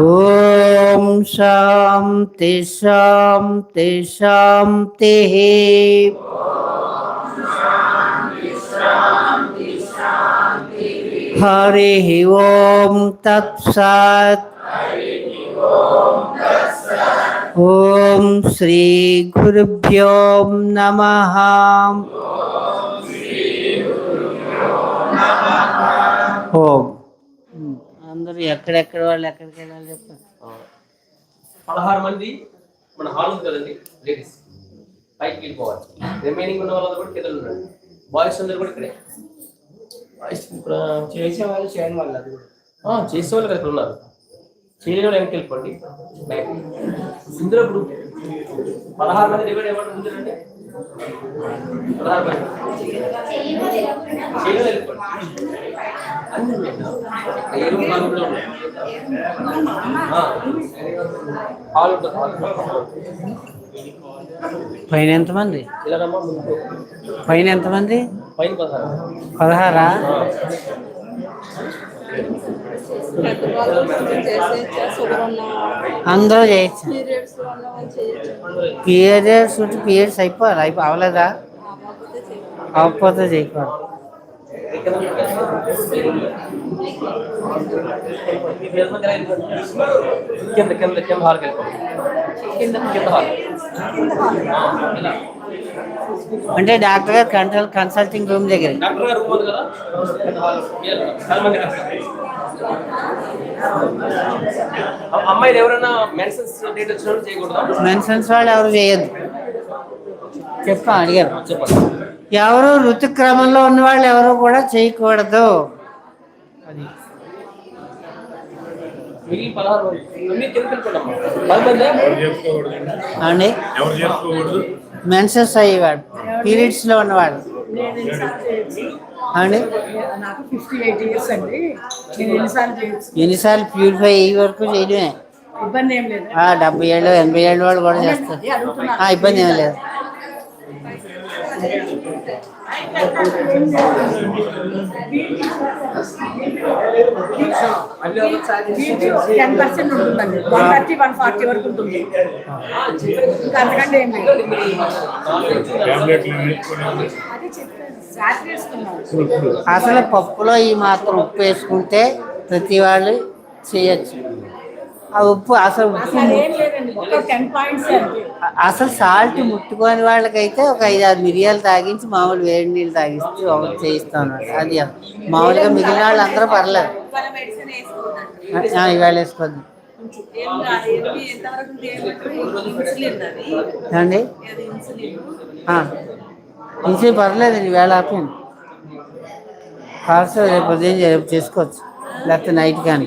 ఓం శాంతి శాంతి శాంతి హరి ఓం తత్సత్ ఓం శ్రీ గురుభ్యో నమ ఓం అందరూ ఎక్కడెక్కడ వాళ్ళు ఎక్కడికి వెళ్ళాలి చెప్పండి. పదహారు మంది మన హాల్ ఉంది కదండి లేడీస్ పైకి వెళ్ళిపోవాలి. రిమైనింగ్ ఉన్న వాళ్ళందరూ కూడా కింద ఉన్నారు బాయ్స్ అందరూ కూడా ఇక్కడే. బాయ్స్ ఇప్పుడు చేసే వాళ్ళు చేయని వాళ్ళు అది కూడా. ఆ, చేసే వాళ్ళు కదా ఇక్కడ ఉన్నారు. చేయని వాళ్ళు వెనక్కి వెళ్ళిపోండి. ఇందులో ఇప్పుడు పదహారు మంది డివైడ్ ఎవరు ఉందండి పదహారు మంది. చేయని వాళ్ళు వెళ్ళిపోండి. అన్ని ఉన్నాయి. ఏ రూమ్ నాలుగు కూడా ఉన్నాయి. ఆ, హాల్ ఉంటుంది హాల్ పైన ఎంతమంది? పైన ఎంతమంది? పైన పదహారు? పదహారా అందరూ చేయొచ్చు? పీరియడ్స్ ఉంటే పీరియడ్స్ అయిపోవాలి? అయిపో అవలేదా? అవ్వకపోతే చేయకూడదు. కింద కింద కింద హాల్కి వెళ్ళిపోండి కింద హాల్ అంటే డాక్టర్ గారు కన్సల్ కన్సల్టింగ్ రూమ్ దగ్గర. అమ్మాయిలు ఎవరైనా మెన్సెన్స్ డేట్ వచ్చిన వాళ్ళు చేయకూడదా? మెన్సన్స్ వాళ్ళు ఎవరు చేయొద్దు చెప్పా అడిగారు. చెప్పండి. ఎవరు ఋతుక్రమంలో ఉన్న వాళ్ళు ఎవరు కూడా చేయకూడదు. అది. అండి? మెన్సెస్ అయ్యేవాడు. పీరియడ్స్లో ఉన్నవాడు. అండి? నాకు ఫిఫ్టీ ఎయిట్ ఇయర్స్ అండి. నేను ఎన్నిసార్లు ప్యూరిఫై అయ్యే వరకు చేయడమే. ఇబ్బంది ఏం లేదు. ఆ, డెబ్బై ఏళ్ళు ఎనభై ఏళ్ళు వాళ్ళు కూడా చేస్తారు. ఆ, ఇబ్బంది ఏం లేదు. టెన్ పర్సెంట్ ఉంటుందండి. వన్ థర్టీ వన్ ఫార్టీ వరకు ఉంటుంది. ఇంకా అంతకంటే ఏం లేదు. అసలు పప్పులో ఈ మాత్రం ఉప్పు వేసుకుంటే ప్రతి వాళ్ళు చేయొచ్చు. ఆ ఉప్పు అసలు అసలు సాల్ట్ ముట్టుకోని వాళ్ళకైతే ఒక ఐదు ఆరు మిరియాలు తాగించి మామూలు వేడి నీళ్ళు తాగిస్తే ఒకటి చేయిస్తాం అన్నమాట అది మామూలుగా మిగిలిన వాళ్ళు అందరూ పర్లేదు. ఇవాళ వేసుకోద్దు ఉంటే ఏమి ఇన్సులిన్ పర్లేదండి వేళ ఆపండి కాల్స్ రేపు ఉదయం రేపు చేసుకోవచ్చు లేకపోతే నైట్ కానీ.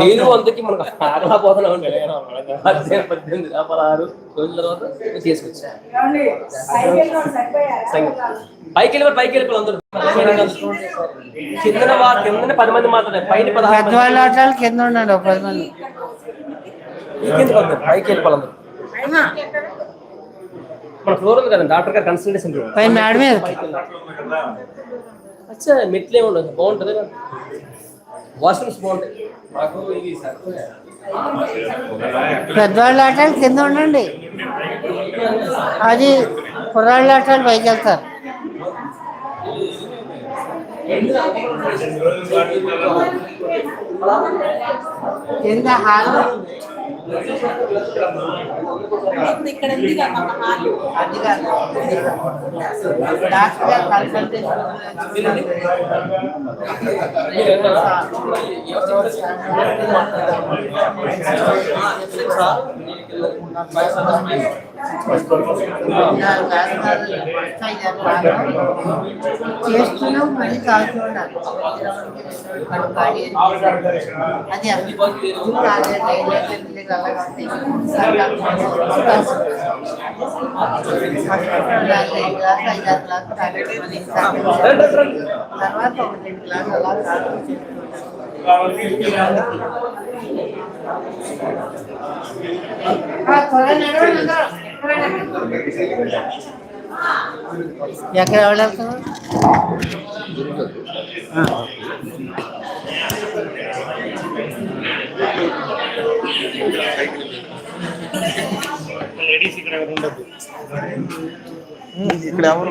లేదు అందుకే మనకు ఆగలా పోతున్నా పద్దెనిమిది పదహారు రోజుల తర్వాత? సంగతి. పైకి వెళ్ళి పైకి వెళ్ళి అందరూ. కింద పది మంది మాత్రమే పైన పదహారు కింద ఉండండి పది మంది. పైకి వెళ్ళి వాళ్ళందరూ మన ఫ్లోర్ ఉంది కదా డాక్టర్ గారు కన్సల్టేషన్ రూమ్. పైన మేడ మీద. అచ్చా మెట్లే ఉండదు బాగుంటుంది వాష్రూమ్స్ బాగుంటాయి. మాకు ఇది పెద్దవాళ్ళ ఆటలు కింద ఉండండి. అది కుర్రాళ్ళ ఆటలు పైకి వెళ్తారు. కింద హాల్ ఇక్కడ ఉంది కదా మన హాలు అది కాదు. డాక్టర్ గారు కన్సల్టేషన్ చేస్తున్నాం మళ్ళీ కాల్చుకోవడానికి అది తర్వాత ఒక రెండు గ్లాసులు అలా తాగుతూ చేసుకుంటాం. ఎక్కడ ఎవరు వెళ్తున్నారు లేడీస్ ఇక్కడ ఎవరు ఉండదు ఇక్కడ ఎవరు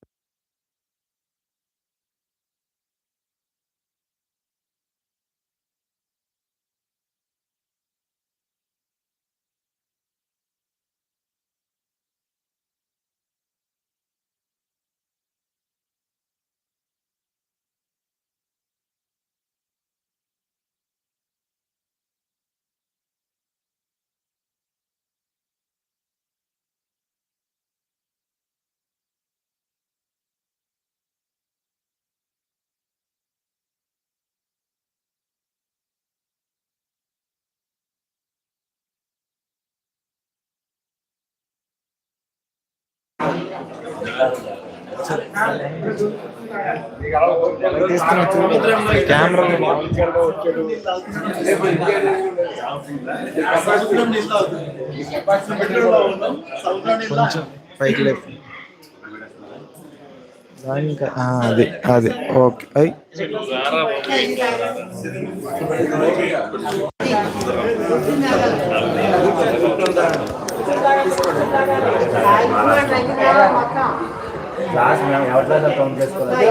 కొంచెం పైకి లేపు. దానికి ఆ, అది అది ఓకే. అయ్ క్లాస్ మేము ఎవరి కౌంట్ చేసుకోవాలి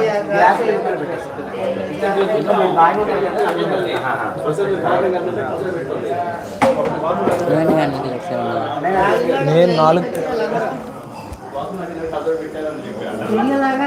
నేను నాలుగు. అలాగే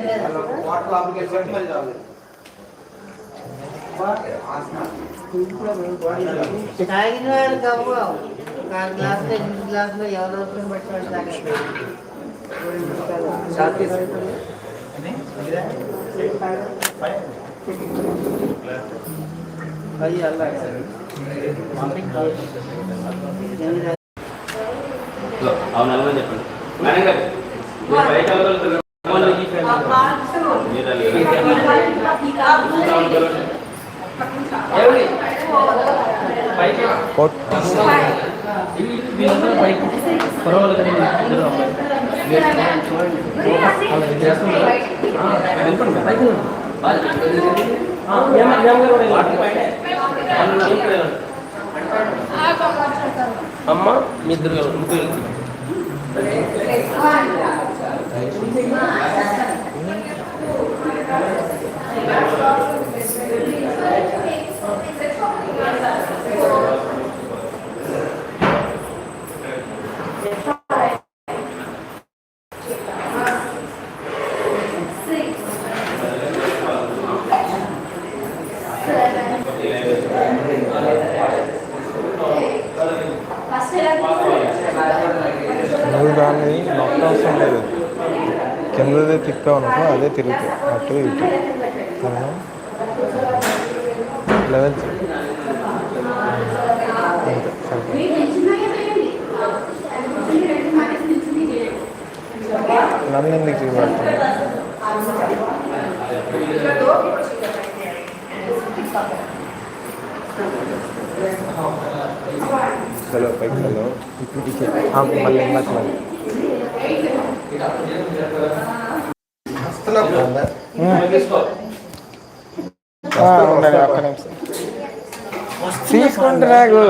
ఒక ఆరు నుంచి ఎనిమిది గ్లాసులు తాగిన వాళ్ళు కవ్వు ఒక ఆరు గ్లాసులు ఎనిమిది గ్లాసులు ఎవరు అవసరం పట్టాడు హలో అవును అలాగే చెప్పండి. మేడం గారు మీరు బయట వెళ్ళగలుగుతారు అమ్మ మీ ఇద్దరు ముగ్గురు వెళ్ళండి. నువ్వు అనుకో అదే తిరుగుతుంది అటు ఇటు లెవెల్స్ అంతే నన్ను ఎందుకు చూపెడుతుంది హలో పైకి హలో మళ్ళీ మళ్ళీ. తీసుకో. ఆ, ఉండండి, ఒక్క నిమిషం తీసుకుంటే నాకు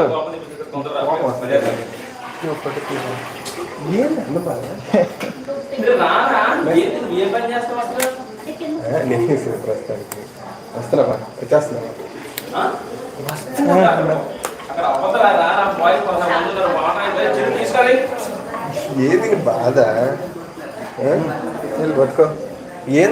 మీరు రారా? ఏంటి వస్తున్నా వచ్చేస్తున్నా ఏది బాధ వెళ్ళి పట్టుకో ఏం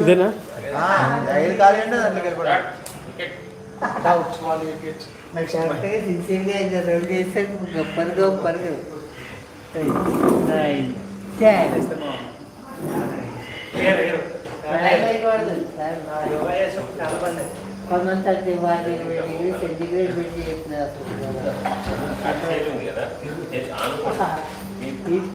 ఇదేనా ఐదు ఖాళీ అంటే దాంట్లో వెళ్ళిపోతాడు సిన్సియర్గా ఇంకా రెండు చేస్తే పరుగు పరుగు కొంతమంది థర్టీ ఫైవ్ డిగ్రీ సెంటిగ్రేడ్ పెట్టి చెప్పినారు అసలు కదా